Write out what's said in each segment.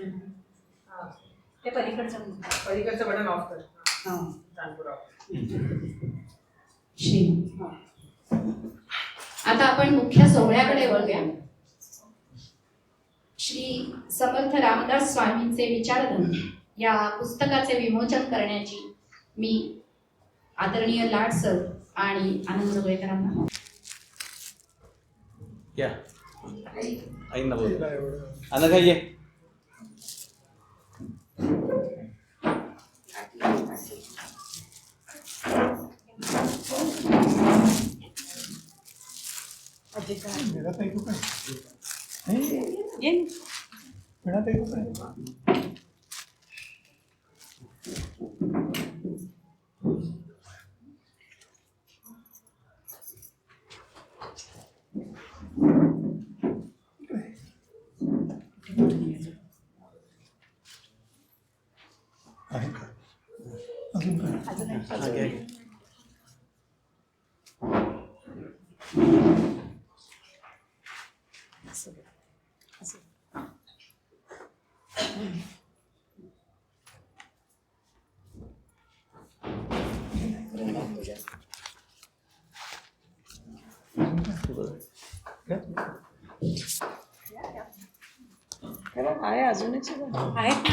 हा. ते पलीकडचं पलीकडचं button of कर. हां. श्री आता आपण मुख्य सोहळ्याकडे वळूया. श्री समर्थ रामदास स्वामींचे विचारधन या पुस्तकाचे विमोचन करण्याची मी आदरणीय लाड सर आणि आनंद जोगळेकरांना या. आईंना बोल. अनघा ये. मेरा ताई को काय मेरा ताई को काय आहे का अजून काय हा, घ्या, घ्या. आहे अजूनच आहेत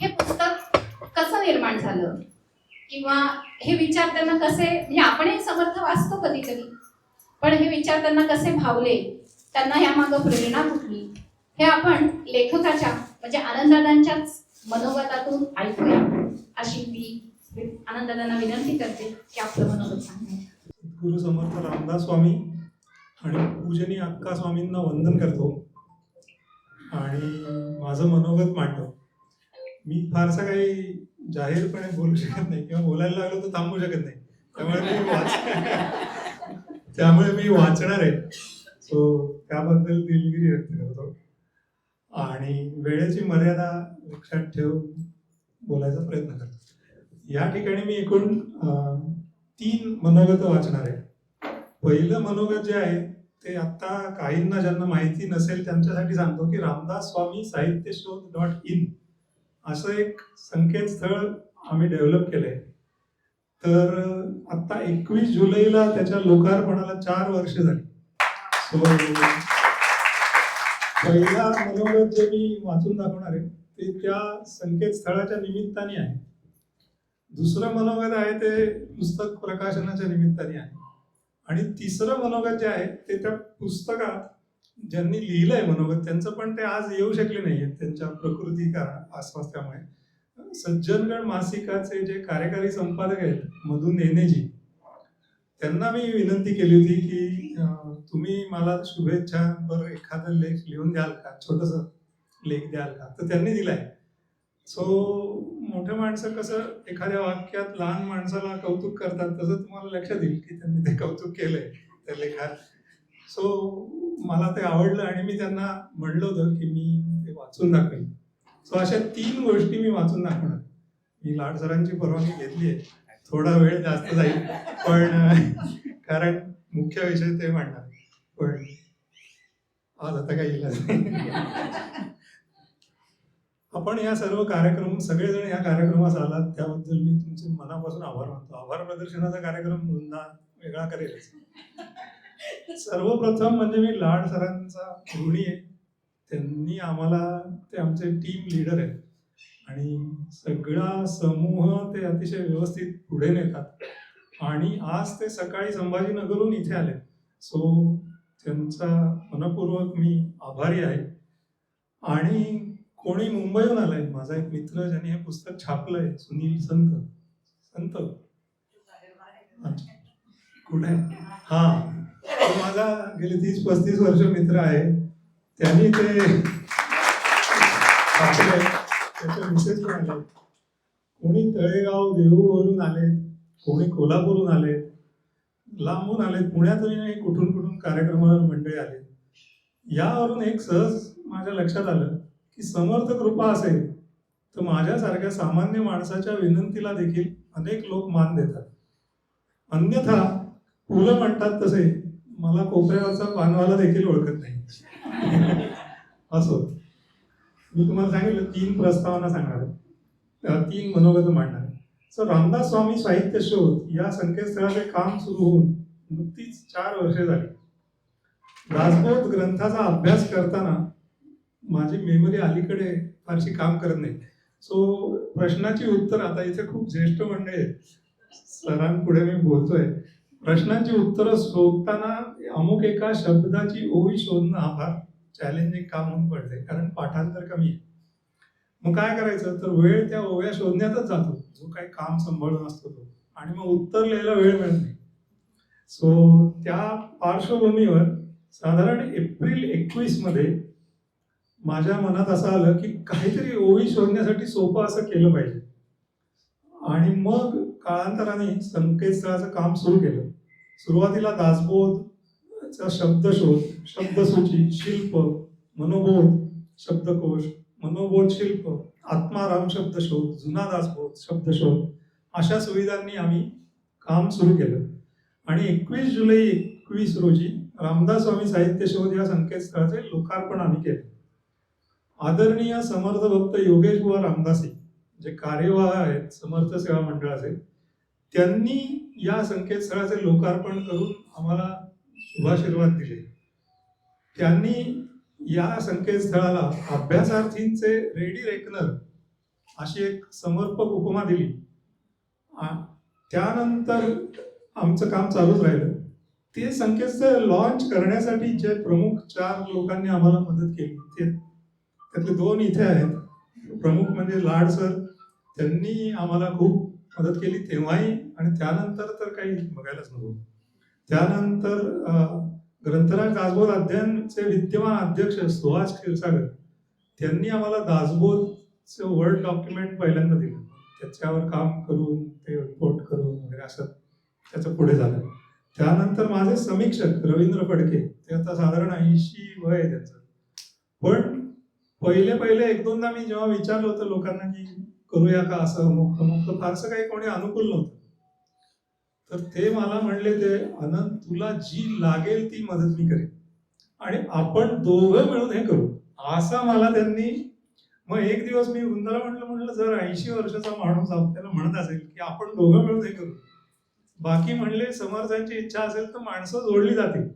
हे पुस्तक कसं निर्माण झालं किंवा हे विचार त्यांना कसे म्हणजे आपणही समर्थ वाचतो कधी कधी पण हे विचार त्यांना कसे भावले त्यांना यामागं प्रेरणा कुठली? हे आपण लेखकाच्या म्हणजे आनंददादांच्याच मनोगतातून ऐकूया. अशी मी आनंददादांना विनंती करते की आपलं मनोगत सांगा गुरु समर्थ रामदास स्वामी आणि पूजनी अक्का स्वामींना वंदन करतो. आणि माझं मनोगत मांडतो. मी फारसं काही जाहीरपणे बोलू शकत नाही किंवा बोलायला लागलो तर थांबू शकत नाही. त्यामुळे मी वाच त्यामुळे मी वाचणार आहे. सो त्याबद्दल दिलगिरी व्यक्त करतो. आणि वेळेची मर्यादा लक्षात ठेवून बोलायचा प्रयत्न करतो. या ठिकाणी मी एकूण तीन मनोगत वाचणार आहे. पहिलं मनोगत जे आहे ते आता काहींना ज्यांना माहिती नसेल त्यांच्यासाठी सांगतो की रामदास स्वामी साहित्य शोध डॉट इन असं एक संकेतस्थळ आम्ही डेव्हलप केलंय. तर आता एकवीस जुलैला त्याच्या लोकार्पणाला चार वर्ष झाली. सो पहिला मनोगत जे मी वाचून दाखवणार आहे ते त्या संकेतस्थळाच्या निमित्ताने आहे. दुसरं मनोगत आहे ते पुस्तक प्रकाशनाच्या निमित्ताने आहे. आणि तिसरं मनोगत जे आहे ते त्या पुस्तकात ज्यांनी लिहिलंय मनोगत त्यांचं पण ते आज येऊ शकले नाहीये त्यांच्या प्रकृती का- अस्वास्थ्यामुळे सज्जनगड मासिकाचे जे कार्यकारी संपादक आहेत मधून नेनेजी त्यांना मी विनंती केली होती की तुम्ही मला शुभेच्छांवर एखादा लेख लिहून द्याल का? छोटस लेख द्याल का? तर त्यांनी दिलाय. सो मोठे माणसं कसं एखाद्या वाक्यात लहान माणसाला कौतुक करतात तसं तुम्हाला लक्षात येईल की त्यांनी ते कौतुक केलंय त्या लेखात. सो मला ते आवडलं आणि मी त्यांना म्हणलं होतं की मी ते वाचून दाखवेन. सो अशा तीन गोष्टी मी वाचून दाखवणार. मी लाड सरांची परवानगी घेतली आहे. थोडा वेळ जास्त जाईल. पण कारण मुख्य विषय ते मांडणार. पण आज आता काही इलाज नाही आपण या सर्व कार्यक्रम सगळेजण या कार्यक्रमास आलात. त्याबद्दल मी तुमचे मनापासून आभार मानतो. आभार प्रदर्शनाचा कार्यक्रम पुन्हा वेगळा करेल सर्वप्रथम म्हणजे मी लाड सरांचा ऋणी आहे. त्यांनी आम्हाला ते आमचे टीम लीडर आहेत. आणि सगळा समूह ते अतिशय व्यवस्थित पुढे नेतात. आणि आज ते सकाळी संभाजीनगरहून इथे आले. सो त्यांचा मनपूर्वक मी आभारी आहे. आणि कोणी मुंबईहून आलाय माझा एक मित्र ज्याने हे पुस्तक छापलंय सुनील संत. संत? अच्छा. कुठे? हा. माझा गेले तीस पस्तीस वर्ष मित्र आहे. त्यांनी ते छापलंय त्याचे पण आले कोणी तळेगाव देहूवरून आले कोणी कोल्हापूरहून आले लांबून आले पुण्यातही नाही कुठून कुठून कार्यक्रमावर मंडळी आले यावरून एक सहज माझ्या लक्षात आलं की समर्थ कृपा असेल तर माझ्यासारख्या सामान्य माणसाच्या विनंतीला देखील अनेक लोक मान देतात अन्यथा फुलं म्हणतात तसे मला कोपऱ्यावरचा पानवाला देखील ओळखत नाही असो. मी तुम्हाला सांगितलं तीन प्रस्तावना सांगणार तीन मनोगत मांडणार सर सो रामदास स्वामी साहित्य शोध या संकेतस्थळाचे काम सुरू होऊन नुकतीच चार वर्षे झाली. दासबोध ग्रंथाचा अभ्यास करताना माझी मेमरी अलीकडे फारशी काम करत नाही. सो प्रश्नाची उत्तर आता इथे खूप ज्येष्ठ मंडळी आहेत. सरांपुढे मी बोलतोय. प्रश्नांची उत्तरं शोधताना अमुक एका शब्दाची ओळी शोधणं हा फार चॅलेंजिंग काम होऊन पडते कारण पाठांतर कमी आहे. मग काय करायचं? तर वेळ त्या ओव्या शोधण्यातच जातो. जो काही काम सांभाळून असतो तो. आणि मग उत्तर लिहायला वेळ मिळत नाही. सो त्या पार्श्वभूमीवर साधारण एप्रिल एकवीसमध्ये माझ्या मनात असं आलं की काहीतरी ओळी शोधण्यासाठी सोपं असं केलं पाहिजे. आणि मग काळांतराने संकेतस्थळाचं काम सुरू केलं. सुरुवातीला दासबोध त्याचा शब्दशोध शब्दसूची शिल्प मनोबोध शब्दकोश मनोबोध शिल्प आत्माराम शब्दशोध जुना दासबोध शब्दशोध अशा सुविधांनी आम्ही काम सुरू केलं. आणि एकवीस जुलै एकवीस रोजी रामदास स्वामी साहित्य शोध या संकेतस्थळाचे लोकार्पण आम्ही केले. आदरणीय समर्थ भक्त योगेश बुवा रामदासी जे कार्यवाह आहेत समर्थ सेवा मंडळाचे त्यांनी या संकेतस्थळाचे लोकार्पण करून आम्हाला शुभाशीर्वाद दिले. त्यांनी या संकेतस्थळाला अभ्यासार्थींचे रेडी रेकनर अशी एक समर्पक उपमा दिली. त्यानंतर आमचं काम चालूच राहिलं. ते संकेतस्थळ लॉन्च करण्यासाठी जे प्रमुख चार लोकांनी आम्हाला मदत केली ते त्यातले दोन इथे आहेत. प्रमुख म्हणजे लाड सर त्यांनी आम्हाला खूप मदत केली तेव्हाही आणि त्यानंतर तर काही बघायलाच नको. त्यानंतर ग्रंथराज दासबोध अध्ययनचे विद्यमान अध्यक्ष सुहास क्षीरसागर त्यांनी आम्हाला दासबोधचं वर्ड डॉक्युमेंट पहिल्यांदा दिलं. त्याच्यावर काम करून ते रिपोर्ट करून वगैरे असं त्याचं पुढे झालं. त्यानंतर माझे समीक्षक रवींद्र फडके ते आता साधारण ऐंशी वय आहे त्यांचं. पण पहिले पहिले एक दोनदा मी जेव्हा विचारलं होतं लोकांना की करूया का असं अमुक अमुक तर फारसं काही कोणी अनुकूल नव्हतं. तर ते मला म्हणले ते अनंत तुला जी लागेल ती मदत मी करेन. आणि आपण दोघं मिळून हे करू. असा मला त्यांनी मग एक दिवस मी वृंदाला म्हटलं म्हटलं जर ऐंशी वर्षाचा माणूस आपल्याला म्हणत असेल की आपण दोघं मिळून हे करू. बाकी म्हणले समर्थांची इच्छा असेल तर माणसं जोडली जातील.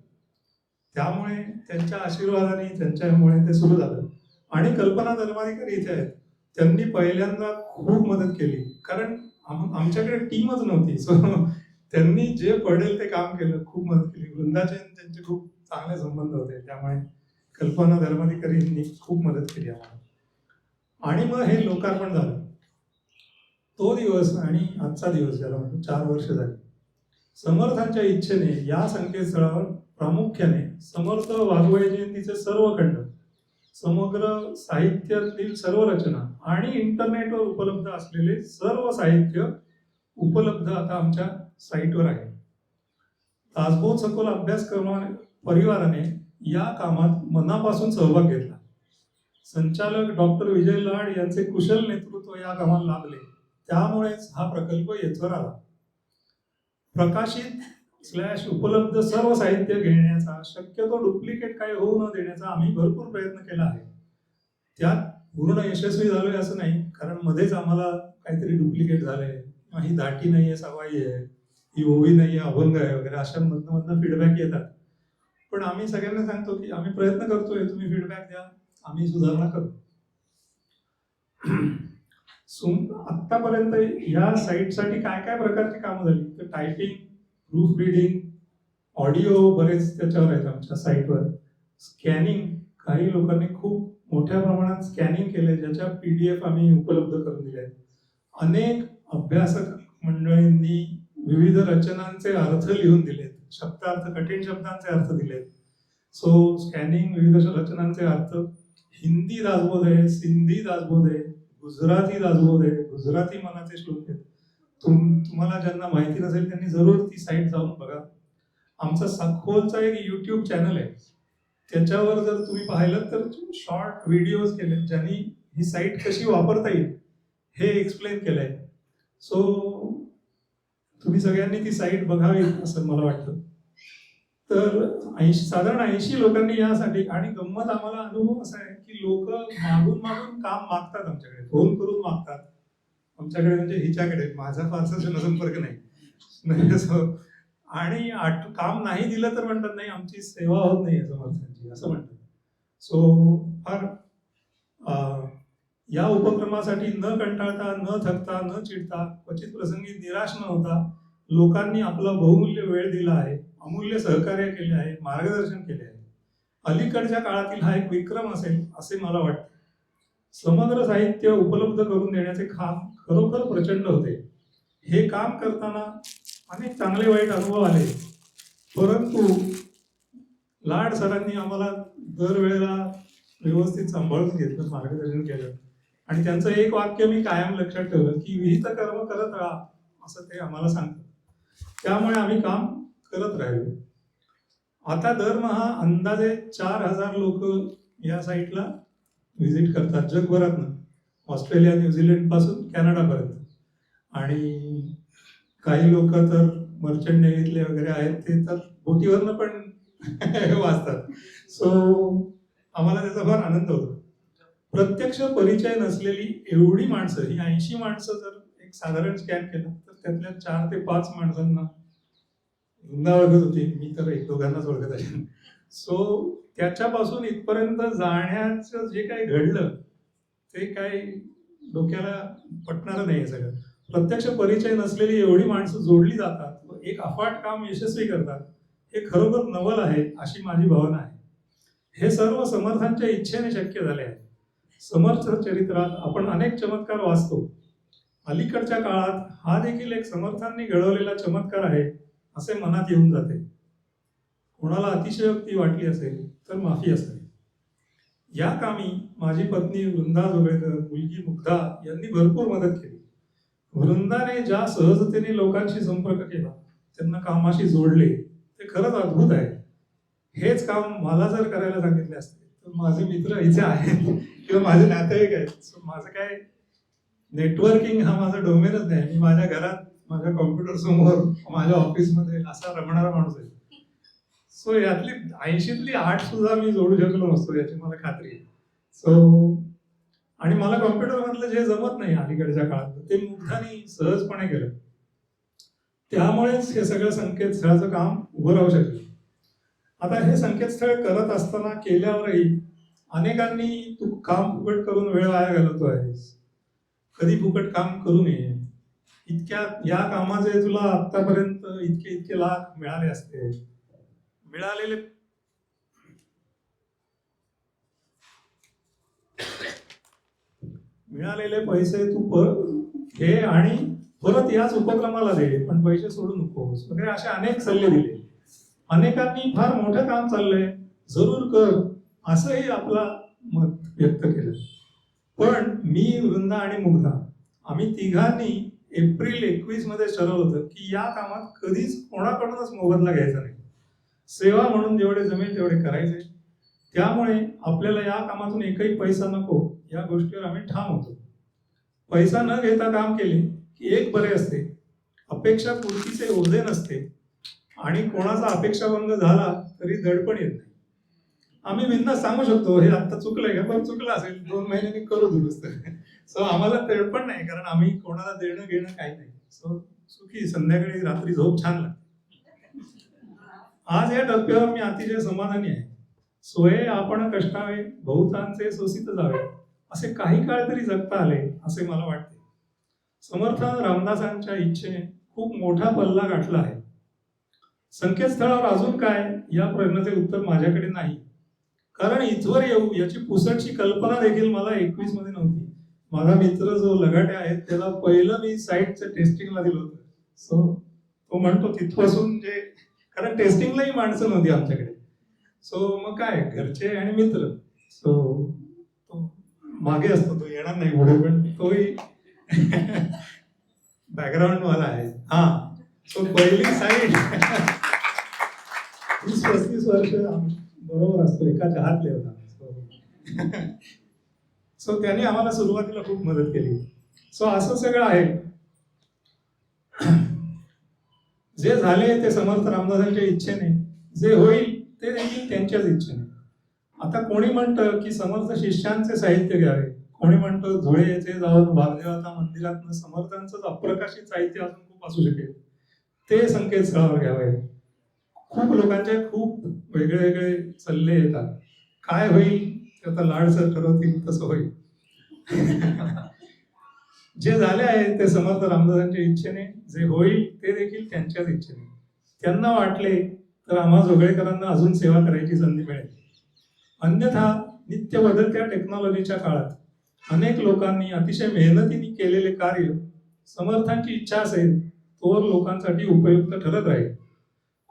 त्यामुळे त्यांच्या आशीर्वादाने त्यांच्यामुळे ते सुरू झालं. आणि कल्पना धर्माधिकारी इथे आहेत. त्यांनी पहिल्यांदा खूप मदत केली. कारण आम- आमच्याकडे टीमच नव्हती. सो त्यांनी जे पडेल ते काम केलं खूप मदत केली. वृंदाचे त्यांचे खूप चांगले संबंध होते. त्यामुळे कल्पना धर्माधिकारींनी खूप मदत केली आम्हाला. आणि मग हे लोकार्पण झालं. तो दिवस आणि आजचा दिवस ज्याला म्हणतो चार वर्ष झाली. समर्थांच्या इच्छेने या संकेतस्थळावर प्रामुख्याने समर्थ वाघवय जयंतीचे सर्व खंड समग्र साहित्यातील सर्व रचना आणि इंटरनेटवर उपलब्ध असलेले सर्व साहित्य उपलब्ध आता आमच्या साईटवर आहे. दासबोध सखोल अभ्यासक्रमाने परिवाराने या कामात मनापासून सहभाग घेतला. संचालक डॉक्टर विजय लाड यांचे कुशल नेतृत्व या कामाला लाभले त्यामुळेच हा प्रकल्प येथवर आला. प्रकाशित स्लॅश उपलब्ध सर्व साहित्य घेण्याचा शक्यतो डुप्लिकेट काही होऊ न देण्याचा आम्ही भरपूर प्रयत्न केला आहे. त्यात पूर्ण यशस्वी झालोय असं नाही कारण मध्येच आम्हाला काहीतरी डुप्लिकेट झालंय. किंवा ही दाटी नाहीये सवाई आहे. ही ओवी आहे अभंग आहे वगैरे अशा मधनं मधनं फीडबॅक येतात. पण आम्ही सगळ्यांना सांगतो की आम्ही प्रयत्न करतोय तुम्ही फीडबॅक द्या आम्ही सुधारणा करू. सुम आत्तापर्यंत या साईटसाठी काय काय प्रकारची कामं झाली? तर टायपिंग प्रूफ रिडिंग ऑडिओ बरेच त्याच्यावर आहेत आमच्या साईटवर स्कॅनिंग काही लोकांनी खूप मोठ्या प्रमाणात स्कॅनिंग केले ज्याच्या पी डी एफ आम्ही उपलब्ध करून दिले आहेत. अनेक अभ्यासक मंडळींनी विविध रचनांचे अर्थ लिहून दिलेत. शब्दार्थ कठीण शब्दांचे अर्थ दिलेत. सो स्कॅनिंग विविध रचनांचे अर्थ. हिंदी दासबोध आहे सिंधी दासबोध आहे गुजराती दासबोध आहे गुजराती मनाचे श्लोक आहेत. तुम तुम्हाला ज्यांना माहिती नसेल त्यांनी जरूर ती साईट जाऊन बघा. आमचा सखोलचा एक यूट्यूब चॅनल आहे. त्याच्यावर जर तुम्ही पाहिलं तर शॉर्ट व्हिडिओज केले ज्यांनी ही साईट कशी वापरता येईल हे एक्सप्लेन केलंय. सो तुम्ही सगळ्यांनी ती साईट बघावी असं मला वाटतं. तर ऐंशी साधारण ऐंशी लोकांनी यासाठी आणि गंमत आम्हाला अनुभव असा आहे की लोक मागून मागून काम मागतात आमच्याकडे फोन करून मागतात. आमच्याकडे म्हणजे हिच्याकडे माझा फारसा जनसंपर्क नाही. आणि आठ काम नाही दिलं तर म्हणतात नाही आमची सेवा होत नाही समर्थांची असं म्हणतात. सो फार या उपक्रमासाठी न कंटाळता न थकता न चिडता क्वचित प्रसंगी निराश न होता लोकांनी आपला बहुमूल्य वेळ दिला आहे अमूल्य सहकार्य केले आहे मार्गदर्शन केले आहे. अलीकडच्या काळातील हा एक विक्रम असेल असे मला वाटते. समग्र साहित्य उपलब्ध करून देण्याचे काम खरोखर प्रचंड होते. हे काम करताना अनेक चांगले वाईट अनुभव आले. परंतु लाड सरांनी आम्हाला दरवेळेला व्यवस्थित सांभाळून घेतलं मार्गदर्शन केलं. आणि त्यांचं एक वाक्य मी कायम लक्षात ठेवलं की विहित कर्म करत राहा असं ते आम्हाला सांगतात. त्यामुळे आम्ही काम करत राहिलो. आता दरमहा अंदाजे चार हजार लोक या साईटला व्हिजिट करतात जगभरातनं. ऑस्ट्रेलिया न्यूझीलंडपासून कॅनडापर्यंत. आणि काही लोक तर मर्चंट नेव्हीतले वगैरे आहेत ते तर बोटीवरनं पण वाचतात. सो आम्हाला त्याचा फार आनंद होतो. प्रत्यक्ष परिचय नसलेली एवढी माणसं ही ऐंशी माणसं जर एक साधारण स्कॅन केलं तर त्यातल्या चार ते पाच माणसांना वृंदा ओळखत होती. मी तर एक दोघांनाच ओळखत आहे. सो त्याच्यापासून इथपर्यंत जाण्याचं जे काही घडलं ते काय डोक्याला पटणारं नाही आहे सगळं. प्रत्यक्ष परिचय नसलेली एवढी माणसं जोडली जातात व एक अफाट काम यशस्वी करतात. हे खरोखर नवल आहे अशी माझी भावना आहे. हे सर्व समर्थांच्या इच्छेने शक्य झाले आहे. समर्थ चरित्रात आपण अनेक चमत्कार वाचतो. अलीकडच्या काळात हा देखील एक समर्थांनी घडवलेला चमत्कार आहे असे मनात येऊन जाते. कोणाला अतिशयोक्ती वाटली असेल तर माफी असावी. या कामी माझी पत्नी वृंदा जोगळेकर मुलगी मुग्धा यांनी भरपूर मदत केली. वृंदाने ज्या सहजतेने लोकांशी संपर्क केला त्यांना कामाशी जोडले ते खरंच अद्भुत आहे. हेच काम मला जर करायला सांगितले असते तर माझे मित्र इथे आहेत. किंवा माझे नातेवाईक आहेत सो माझं काय नेटवर्किंग हा माझा डोमेनच नाही. मी माझ्या घरात माझ्या कॉम्प्युटर समोर माझ्या ऑफिसमध्ये असा रमणारा माणूस आहे. सो यातली ऐंशीतली आठ सुद्धा मी जोडू शकलो नसतो याची मला खात्री आहे. सो आणि मला कॉम्प्युटर मधलं जे जमत नाही अलीकडच्या काळात ते मुग्धाने सहजपणे केलं. त्यामुळेच हे सगळं संकेतस्थळाचं काम उभं राहू शकलं. आता हे संकेतस्थळ करत असताना केल्यावरही अनेकांनी तू काम फुकट करून वेळ वाया घालवतो आहेस. कधी फुकट काम करू नये. इतक्या या कामाचे तुला आतापर्यंत इतके इतके लाख मिळाले असते. मिळालेले मिळालेले पैसे तू परत घे आणि परत याच उपक्रमाला दे पण पैसे सोडू नकोस. वगैरे असे अनेक सल्ले दिले. अनेकांनी फार मोठं काम चाललंय. जरूर कर. असंही आपला मत व्यक्त केलं. पण मी वृंदा आणि मुग्धा आम्ही तिघांनी एप्रिल एकवीसमध्ये ठरवलं होतं की या कामात कधीच कोणाकडूनच मोबदला घ्यायचा नाही. सेवा म्हणून जेवढे जमेल तेवढे करायचे. त्यामुळे आपल्याला या कामातून एकही पैसा नको या गोष्टीवर आम्ही ठाम होतो. पैसा न घेता काम केले की एक बरे असते अपेक्षा पूर्तीचे ओझे नसते आणि कोणाचा अपेक्षाभंग झाला तरी दडपण येत नाही. आम्ही बिंदास सांगू शकतो हे आता चुकलंय का? पण चुकलं असेल. दोन महिन्यांनी करू दुरुस्त. सो आम्हाला दडपण नाही कारण आम्ही कोणाला देणं घेणं काही नाही. सो सुखी संध्याकाळी रात्री झोप छान लागते. आज या टप्प्यावर मी अतिशय समाधानी आहे. सोये आपण कष्टावे बहुतांचे सोसित जावे असे काही काळ तरी जगता आले असे मला वाटते. समर्थ रामदासांच्या इच्छेने खूप मोठा पल्ला गाठला आहे. संकेतस्थळावर अजून काय? या प्रश्नाचे उत्तर माझ्याकडे नाही. कारण इथवर येऊ याची पुसटची कल्पना देखील मला एकवीसमध्ये नव्हती. माझा मित्र जो लगाटे आहेत त्याला पहिलं मी साईटचं टेस्टिंगला दिलं होतं. सो तो म्हणतो तिथपासून जे कारण टेस्टिंगलाही माणसं नव्हती आमच्याकडे. सो मग काय घरचे आणि मित्र. सो तो मागे असतो तो येणार नाही पुढे पण तोही बॅकग्राऊंड वाला आहे. हा सो पहिली साईट. तीस पस्तीस वर्ष बरोबर असतो एका चहातले होता. सो त्याने आम्हाला सुरुवातीला खूप मदत केली. सो असं सगळं आहे. जे झाले ते समर्थ रामदासांच्या इच्छेने जे होईल ते देखील त्यांच्याच इच्छेने. आता कोणी म्हणतं की समर्थ शिष्यांचे साहित्य घ्यावे? कोणी म्हणतं धुळेचे जाऊन वामदेवता मंदिरातनं समर्थांचं अप्रकाशित साहित्य अजून खूप असू शकेल. ते संकेतस्थळावर घ्यावे. खूप लोकांचे खूप वेगळे वेगळे सल्ले येतात. काय होईल? त्याचा आता लाडसर ठरवतील तसं होईल. जे झाले आहे ते समर्थ रामदासांच्या इच्छेने. जे होईल ते देखील त्यांच्याच इच्छेने. त्यांना वाटले तर आम्हा जोगळेकरांना अजून सेवा करायची संधी मिळेल. अन्यथा नित्य बदलत्या टेक्नॉलॉजीच्या काळात. अनेक लोकांनी अतिशय मेहनतीने केलेले कार्य समर्थांची इच्छा असेल तोवर लोकांसाठी उपयुक्त ठरत राहील.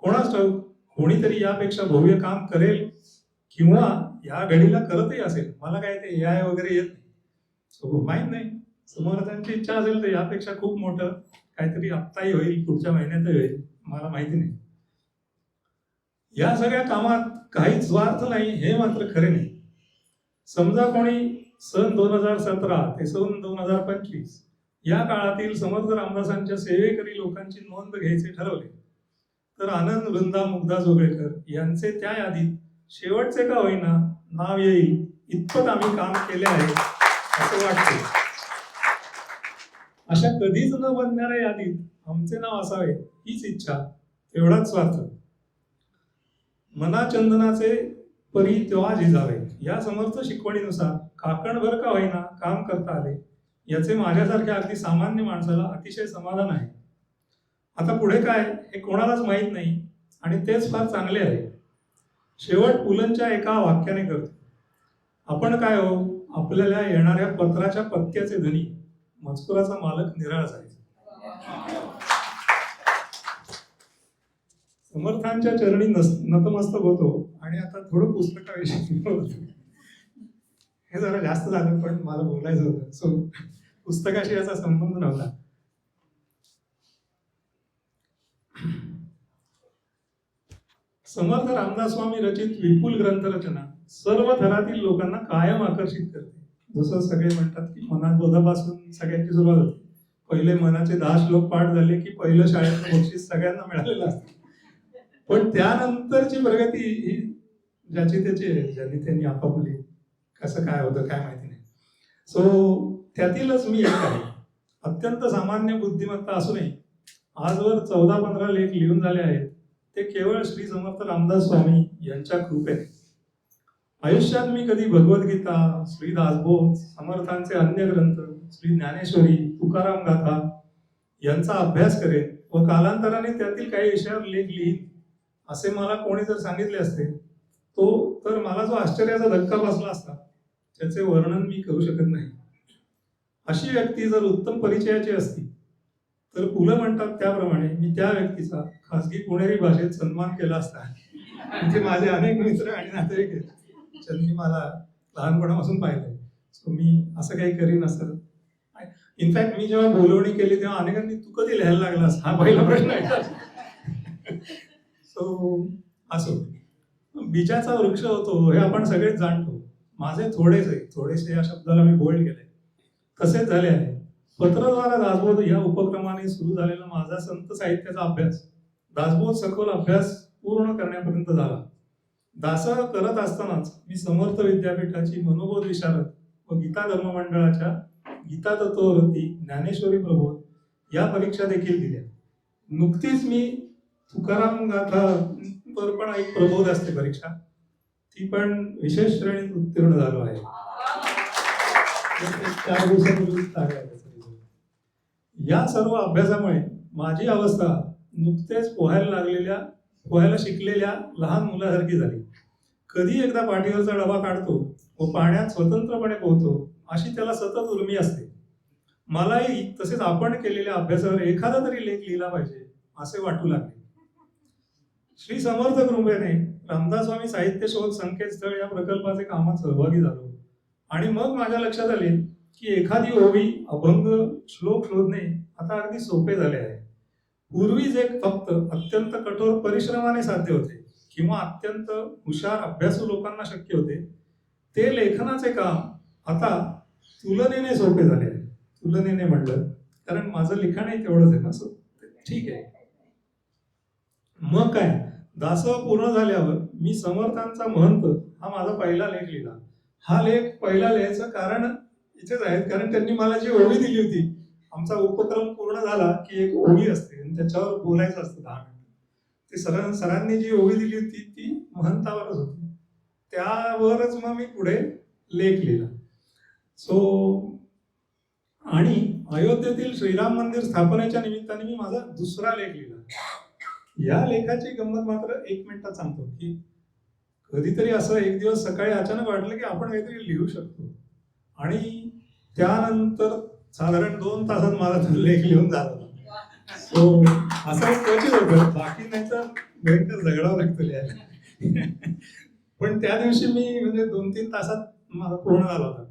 कोणाच ठाऊक कोणीतरी यापेक्षा भव्य काम करेल किंवा या घडीला करतही असेल. मला काय ते ए आय वगैरे येत नाही. माहीत माहीत नाही. समर्थांची इच्छा असेल तर यापेक्षा खूप मोठं काहीतरी आत्ताही होईल पुढच्या महिन्यातही होईल मला माहिती नाही. या सगळ्या कामात काहीच स्वार्थ नाही हे मात्र खरे नाही. समजा कोणी सन दोन हजार सतरा ते सन दोन हजार पंचवीस या काळातील समर्थ रामदासांच्या सेवेकरी लोकांची नोंद घ्यायचे ठरवले. तर आनंद वृंदा मुग्धा जोगळेकर यांचे त्या यादीत शेवटचे का होईना नाव येईल इतपत आम्ही काम केले आहे असं वाटते अशा कधीच न बनणाऱ्या यादीत आमचे नाव असावे हीच इच्छा तेवढाच स्वार्थ. मनाचंदनाचे परी तेव्हा झिजावे या समर्थ शिकवणीनुसार काकणभर का होईना काम करता आले याचे माझ्यासारख्या अगदी सामान्य माणसाला अतिशय समाधान आहे. आता पुढे काय? हे कोणालाच माहीत नाही. आणि तेच फार चांगले आहे. शेवट पुलंच्या एका वाक्याने करतो. आपण काय हो? आपल्याला येणाऱ्या पत्राच्या पत्त्याचे धनी मजकुराचा मालक निराळ जायचा समर्थांच्या चरणी नस नतमस्तक होतो. आणि आता थोडं पुस्तकाविषयी हे जरा जास्त झालं पण मला बोलायचं होतं. सो पुस्तकाशी याचा संबंध नव्हता. समर्थ रामदास स्वामी रचित विपुल ग्रंथरचना सर्व थरातील लोकांना कायम आकर्षित करते. जसं सगळे म्हणतात की मनात बोधापासून सगळ्यांची सुरुवात होते. पहिले मनाचे दहा श्लोक पाठ झाले की पहिलं शाळेतलं बक्षीस सगळ्यांना मिळालेलं असतं. पण त्यानंतरची प्रगती ही ज्याची त्याची आहे, ज्यांनी त्यांनी आपापली कसं काय होतं काय माहिती नाही. सो त्यातीलच मी एक आहे. अत्यंत सामान्य बुद्धिमत्ता असूनही आजवर चौदा पंधरा लेख लिहून झाले आहेत. ते केवळ श्री समर्थ रामदास स्वामी यांच्या कृपेने आयुष्यात मी कधी भगवद्गीता श्री दासबोध समर्थांचे अन्य ग्रंथ श्री ज्ञानेश्वरी तुकाराम गाथा यांचा अभ्यास करेन व कालांतराने त्यातील काही विषयावर लेख लिहीन असे मला कोणी जर सांगितले असते तो तर मला जो आश्चर्याचा धक्का बसला असता त्याचे वर्णन मी करू शकत नाही. अशी व्यक्ती जर उत्तम परिचयाची असती तर पुलं म्हणतात त्याप्रमाणे मी त्या व्यक्तीचा खासगी पुणेरी भाषेत सन्मान केला असता. म्हणजे माझे अनेक मित्र आणि नातेवाईक आहेत. ज्यांनी मला लहानपणापासून पाहिलं सो मी असं काही करीन असं. इनफॅक्ट मी जेव्हा बोलवणी केली तेव्हा अनेकांनी तू कधी लिहायला लागलास? हा पहिला प्रश्न आहे. सो असो. बीजाचा वृक्ष होतो हे आपण सगळेच जाणतो. माझे थोडेसे थोडेसे या शब्दाला मी बोल्ड केले तसेच झाले आहे? पत्रद्वारा दासबोध या उपक्रमाने सुरू झालेला माझा संत साहित्याचा अभ्यास दासबोध सखोल अभ्यास पूर्ण करण्यापर्यंत झाला. दास करत असतानाच मी समर्थ विद्यापीठाची मनोबोध विशारद व गीता धर्म मंडळाच्या गीता तत्ववृत्ती ज्ञानेश्वरी प्रबोध या परीक्षा देखील दिल्या. नुकतीच मी तुकाराम गाथा वर पण एक प्रबोध असते परीक्षा. ती पण विशेष श्रेणीत उत्तीर्ण झालो आहे. चार दिवसापूर्वी. या सर्व अभ्यासामुळे माझी अवस्था नुकतेच पोहायला लागलेल्या पोहायला शिकलेल्या लहान मुलासारखी झाली. कधी एकदा पाठीवरचा डबा काढतो व पाण्यात स्वतंत्रपणे पोहतो अशी त्याला सतत उर्मी असते. मलाही तसेच आपण केलेल्या अभ्यासावर एखादा तरी लेख लिहिला पाहिजे असे वाटू लागले. श्री समर्थ कृपेने रामदास स्वामी साहित्य शोध संकेतस्थळ या प्रकल्पाचे कामात सहभागी झालो. आणि मग माझ्या लक्षात आले की एखादी ओवी अभंग श्लोक शोधणे आता अगदी सोपे झाले आहे. पूर्वी जे फक्त अत्यंत कठोर परिश्रमाने साध्य होते किंवा अत्यंत हुशार अभ्यासू लोकांना शक्य होते. ते लेखनाचे काम आता तुलनेने सोपे झाले आहे. तुलनेने म्हणलं कारण माझं लिखाणही तेवढंच आहे ना सो ठीक आहे. मग काय? दासव पूर्ण झाल्यावर मी समर्थांचा महंत हा माझा पहिला लेख लिहिला. हा लेख पहिला लिहायचं कारण इथेच आहेत. कारण त्यांनी मला जी ओळी दिली होती आमचा उपक्रम पूर्ण झाला की एक ओळी असते आणि त्याच्यावर बोलायचं असतं दहा मिनिटं. ते सर सरांनी जी ओळी दिली होती ती महंतावरच होती. त्यावरच मग मी पुढे लेख लिहिला. सो आणि अयोध्येतील श्रीराम मंदिर स्थापनेच्या निमित्ताने मी माझा दुसरा लेख लिहिला. या लेखाची गंमत मात्र एक मिनिटात सांगतो की कधीतरी असं एक दिवस सकाळी अचानक वाटलं की आपण काहीतरी लिहू शकतो. आणि त्यानंतर साधारण दोन तासात मला तो लेख लिहून झाला. हो, सो असं एक क्वचित होतं? बाकी नाही तर भयंकर झगडावं लागतं लिहायला. पण त्या दिवशी मी म्हणजे दोन तीन तासात माझा पूर्ण झाला होता.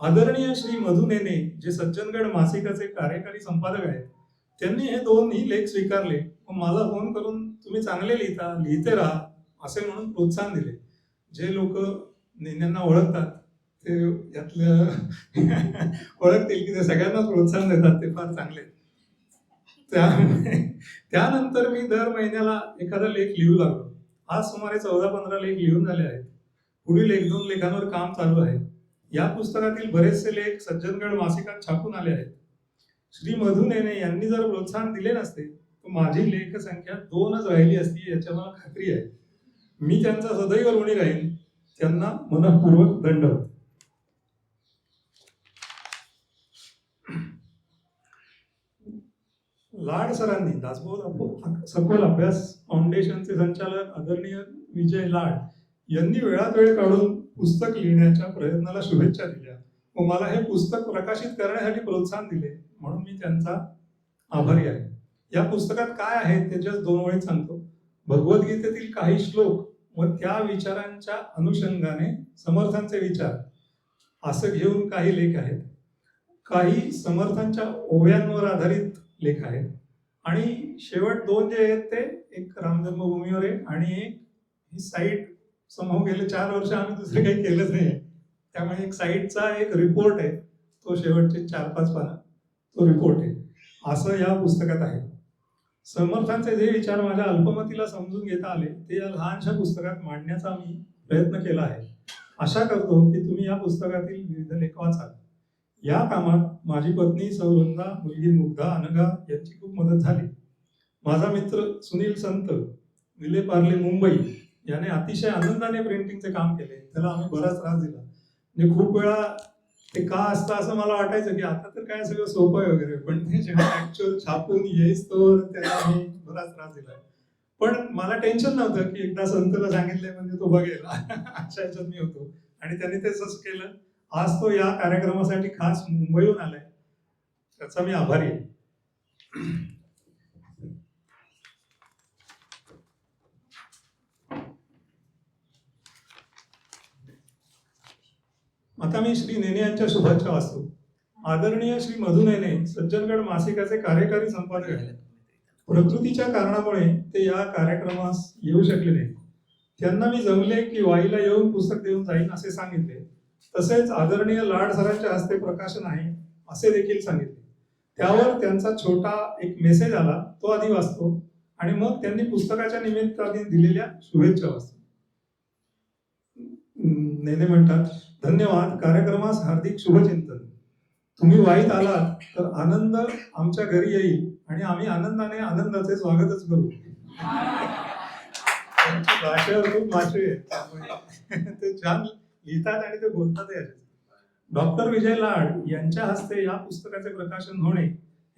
आदरणीय श्री मधुनेने जे सज्जनगड मासिकाचे कार्यकारी संपादक आहेत त्यांनी हे दोनही लेख स्वीकारले. व मला फोन करून तुम्ही चांगले लिहिता लिहिते राहा असे म्हणून प्रोत्साहन दिले. जे लोक नेण्यांना ओळखतात ते यातलं ओळखतील की ते सगळ्यांनाच प्रोत्साहन देतात ते फार चांगले त्यामुळे त्यानंतर मी दर महिन्याला एखादा लेख लिहू लागलो. आज सुमारे चौदा पंधरा लेख लिहून झाले आहेत. पुढील एक दोन लेखांवर काम चालू आहे. या पुस्तकातील बरेचसे लेख सज्जनगड मासिकात छापून आले आहेत. श्री मधुनेने यांनी जर प्रोत्साहन दिले नसते तर माझी लेख संख्या दोनच राहिली असती याच्या मला खात्री आहे. मी त्यांचा सदैव ऋणी राहीन. त्यांना मनपूर्वक दंडवतो लाड सरांनी दासबोध सखोल अभ्यास फाउंडेशनचे संचालक आदरणीय विजय लाड यांनी वेळात वेळ काढून पुस्तक लिहिण्याच्या प्रयत्नाला शुभेच्छा दिल्या. व मला हे पुस्तक प्रकाशित करण्यासाठी प्रोत्साहन दिले म्हणून मी त्यांचा आभारी आहे. या पुस्तकात काय आहे त्याच्याच दोन वेळी सांगतो. भगवद्गीतेतील काही श्लोक व त्या विचारांच्या अनुषंगाने समर्थांचे विचार. असं घेऊन काही लेख आहेत. काही समर्थांच्या ओव्यांवर आधारित लेख आहेत. आणि शेवट दोन जे आहेत ते एक रामजन्मभूमीवर आहे आणि एक ही साईट समोर गेले चार वर्ष आम्ही दुसरे काही केलंच नाही त्यामुळे एक साईटचा एक रिपोर्ट आहे. तो शेवटचे चार पाच पाना. तो रिपोर्ट आहे. असं या पुस्तकात आहे. समर्थांचे जे विचार माझ्या अल्पमतीला समजून घेता आले ते या लहानशा पुस्तकात मांडण्याचा मी प्रयत्न केला आहे. आशा करतो की तुम्ही या पुस्तकातील विविध लेख वाचाल. या कामात माझी पत्नी सौरंदा मुलगी मुग्धा अनघा यांची खूप मदत झाली. माझा मित्र सुनील संत विले पार्ले मुंबई याने अतिशय आनंदाने प्रिंटिंगचे काम केले. त्याला आम्ही बराच त्रास दिला. म्हणजे खूप वेळा ते का असतं असं मला वाटायचं की आता तर काय सगळं सोपं आहे वगैरे पण ते जेव्हा ऍक्च्युअल छापून येईस तर त्याला आम्ही बराच त्रास दिला. पण मला टेन्शन नव्हतं की एकदा संतला सांगितलंय म्हणजे तो बघेल. अशा ह्याच्यात मी होतो. आणि त्यांनी ते तसं केलं. आज तो या कार्यक्रमासाठी खास मुंबईहून आलाय. त्याचा मी आभारी आहे. आता मी श्री नेने यांच्या शुभेच्छा वाचतो. आदरणीय श्री मधु नेने सज्जनगड मासिकाचे कार्यकारी संपादक आहेत. प्रकृतीच्या कारणामुळे ते या कार्यक्रमास येऊ शकले नाही त्यांना मी जमले की वाईला येऊन पुस्तक देऊन जाईन असे सांगितले. तसेच आदरणीय लाड सरांच्या हस्ते प्रकाशन आहे असे देखील सांगितले. त्यावर त्यांचा छोटा एक मेसेज आला तो आधी वाचतो आणि मग त्यांनी पुस्तकाच्या निमित्ताने दिलेल्या शुभेच्छा वाचतो. नेने म्हणतात धन्यवाद कार्यक्रमास हार्दिक शुभचिंतन. तुम्ही वाईत आलात तर आनंद आमच्या घरी येईल आणि आम्ही आनंदाने आनंदाचे स्वागतच करू. त्यांची भाषेवर खूप माशे आहेत ते छान लिहितात आणि ते बोलतात डॉक्टर विजय लाड यांच्या हस्ते या पुस्तकाचे प्रकाशन होणे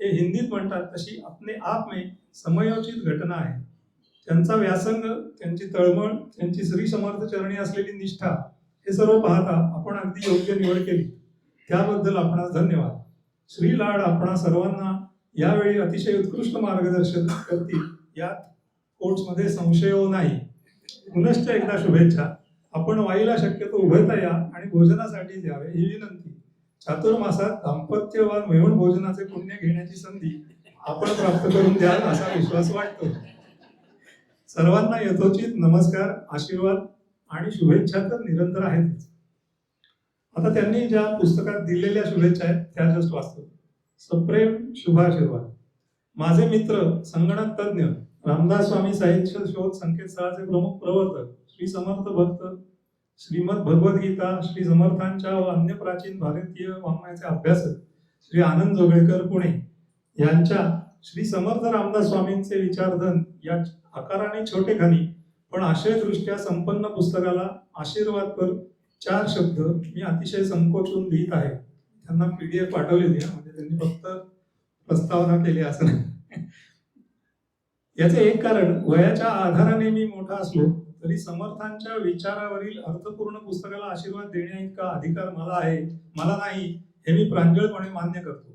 हे हिंदीत म्हणतात तशी अपने आप में समयोचित घटना आहे. त्यांचा व्यासंग त्यांची तळमळ त्यांची श्री समर्थ चरणी असलेली निष्ठा हे सर्व पाहता आपण अगदी योग्य निवड केली. त्याबद्दल आपणास धन्यवाद. श्री लाड आपणा सर्वांना यावेळी अतिशय उत्कृष्ट मार्गदर्शन करतील. यात कोर्ट्समध्ये संशय नाही. पुनश्च एकदा शुभेच्छा. आपण वाईला शक्यतो उभयता या आणि भोजनासाठी यावे ही विनंती. चातुर्मासात दाम्पत्यवान मिळून भोजनाचे पुण्य घेण्याची संधी आपण प्राप्त करून द्याल असा विश्वास वाटतो. सर्वांना यथोचित नमस्कार आशीर्वाद आणि शुभेच्छा तर निरंतर आहेत आता त्यांनी ज्या पुस्तकात दिलेल्या शुभेच्छा आहेत त्या जस्ट वाचतो. सप्रेम शुभाशीर्वाद. माझे मित्र संगणक तज्ज्ञ रामदास स्वामी साहित्य शोध संकेतस्थळाचे प्रमुख प्रवर्तक श्री समर्थ भक्त श्रीमद भगवद्गीता श्री समर्थांच्या व अन्य प्राचीन भारतीय वाङ्मयाचे अभ्यासक श्री आनंद जोगळेकर पुणे यांच्या श्री समर्थ रामदास स्वामींचे विचारधन या आकाराने छोटेखानी पण आशयदृष्ट्या संपन्न पुस्तकाला आशीर्वाद पर चार शब्द मी अतिशय संकोचून लिहित आहे. त्यांना पीडीएफ पाठवलेली म्हणजे त्यांनी फक्त प्रस्तावना केली असं. नाही याचे एक कारण वयाच्या आधाराने मी मोठा असलो तरी समर्थांच्या विचारावरील अर्थपूर्ण पुस्तकाला आशीर्वाद देण्या इतका अधिकार मला आहे मला नाही हे मी प्रांजळपणे मान्य करतो.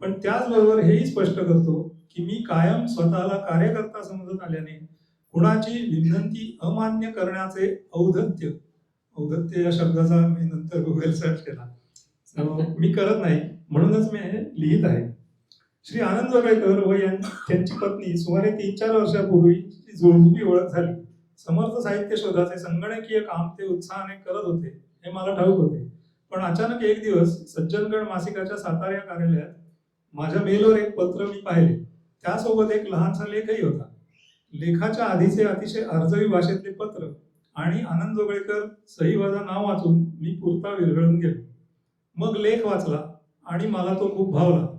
पण त्याचबरोबर हेही स्पष्ट करतो की मी कायम स्वतःला कार्यकर्ता समजत आल्याने कुणाची विनंती अमान्य करण्याचे औदत्य औदत्य या शब्दाचा मी नंतर गुगल सर्च केला. मी करत नाही म्हणूनच मी हे लिहित आहे. श्री आनंद जोगळेकर व यां- त्यांची पत्नी सुमारे तीन चार वर्षापूर्वी ची जुळजुळी ओळख झाली. समर्थ साहित्य शोधाचे संगणकीय काम ते उत्साहाने करत होते हे मला ठाऊक होते. पण अचानक एक दिवस सज्जनगड मासिकाच्या सातारा कार्यालयात माझ्या मेलवर एक पत्र मी पाहिले. त्यासोबत एक लहानसा लेखही होता. लेखाच्या आधीचे अतिशय अर्जवी भाषेतले पत्र आणि आनंद जोगळेकर सही वजा नाव वाचून मी पुरता विरघळून गेलो. मग लेख वाचला आणि मला तो खूप भावला.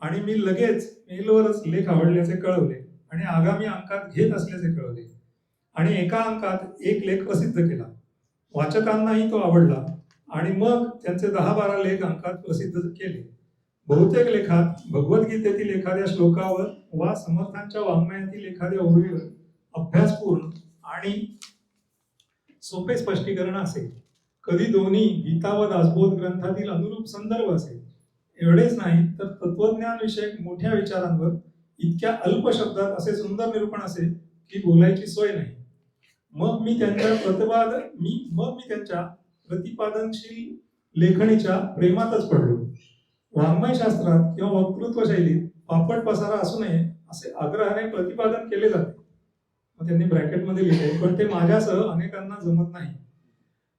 आणि मी लगेच मेलवरच लेख आवडल्याचे कळवले आणि आगामी अंकात घेत असल्याचे कळवले. आणि एका अंकात एक लेख प्रसिद्ध केला. वाचकांनाही तो आवडला आणि मग त्यांचे दहा बारा लेख अंकात प्रसिद्ध केले. बहुतेक लेखात भगवद्गीतेतील एखाद्या श्लोकावर वा समर्थांच्या वाङ्मयातील एखाद्या ओळीवर अभ्यासपूर्ण आणि सोपे स्पष्टीकरण असेल. कधी दोन्ही गीता व दासबोध ग्रंथातील अनुरूप संदर्भ असेल. एवढेच नाही तर तत्वज्ञान विषयक मोठ्या विचारांवर इतक्या अल्प शब्दात असे सुंदर निरूपण असेल की बोलायची सोय नाही. मग मी त्यांच्या प्रतिपादन मी मग मी त्यांच्या प्रतिपादनशील लेखणीच्या प्रेमातच पडलो. वाङ्मयशास्त्रात किंवा वक्तृत्व शैलीत पापड पसारा असू नये असे आग्रहाने प्रतिपादन केले जाते. मग त्यांनी ब्रॅकेटमध्ये लिहिले पण ते माझ्यासह अनेकांना जमत नाही.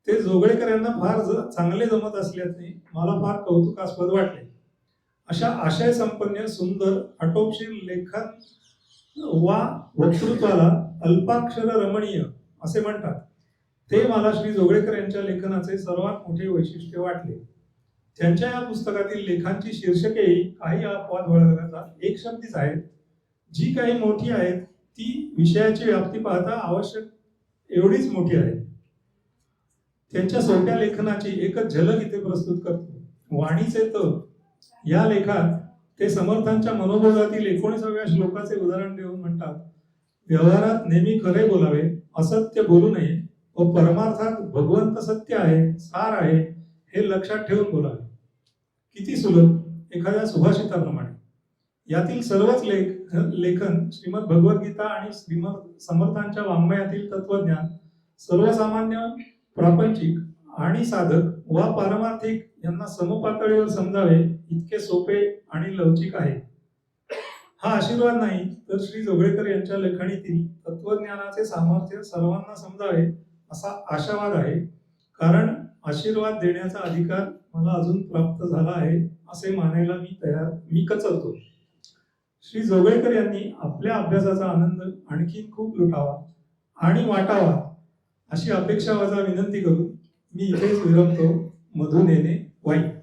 ते जोगळेकर यांना फार चांगले जमत असल्याने मला फार कौतुकास्पद वाटले. अशा आशय संपन्न सुंदर आटोपशील लेखन वा वक्तृत्वाला अल्पाक्षर रमणीय असे म्हणतात. ते मला श्री जोगळेकर यांच्या लेखनाचे सर्वात मोठे वैशिष्ट्य वाटले. त्यांच्या या पुस्तकातील लेखांची शीर्षकेही काही अपवाद वळवण्याचा एक शब्दीच आहेत. जी काही मोठी आहेत ती विषयाची व्याप्ती पाहता आवश्यक एवढीच मोठी आहे. त्यांच्या सोप्या लेखनाची एकच झलक इथे प्रस्तुत करतो. वाणीचे तप या लेखात ते समर्थांच्या मनोबोधातील एकोणीसाव्या श्लोकाचे उदाहरण देऊन म्हणतात व्यवहारात नेहमी खरे बोलावे असत्य बोलू नये व परमार्थात भगवंत सत्य आहे सार आहे हे लक्षात ठेवून बोलावे. किती सुलभ एखाद्या सुभाषिताप्रमाणे. यातील सर्वच लेख लेखन श्रीमद भगवद्गीता आणि श्रीमद समर्थांच्या वाङ्मयातील तत्वज्ञान सर्वसामान्य प्रापंचिक आणि साधक वा पारमार्थिक यांना समपातळीवर समजावे इतके सोपे आणि लवचिक आहे. हा आशीर्वाद नाही तर श्री जोगळेकर यांच्या लेखणीतील तत्वज्ञानाचे सामर्थ्य सर्वांना समजावे असा आशावाद आहे. कारण आशीर्वाद देण्याचा अधिकार मला अजून प्राप्त झाला आहे असे मानायला मी तयार मी कचरतो. श्री जोगळेकर यांनी आपल्या अभ्यासाचा आनंद आणखी खूप लुटावा आणि वाटावा अशी अपेक्षा वजा विनंती करून मी इथेच विरमतो मधून येणे वाईट.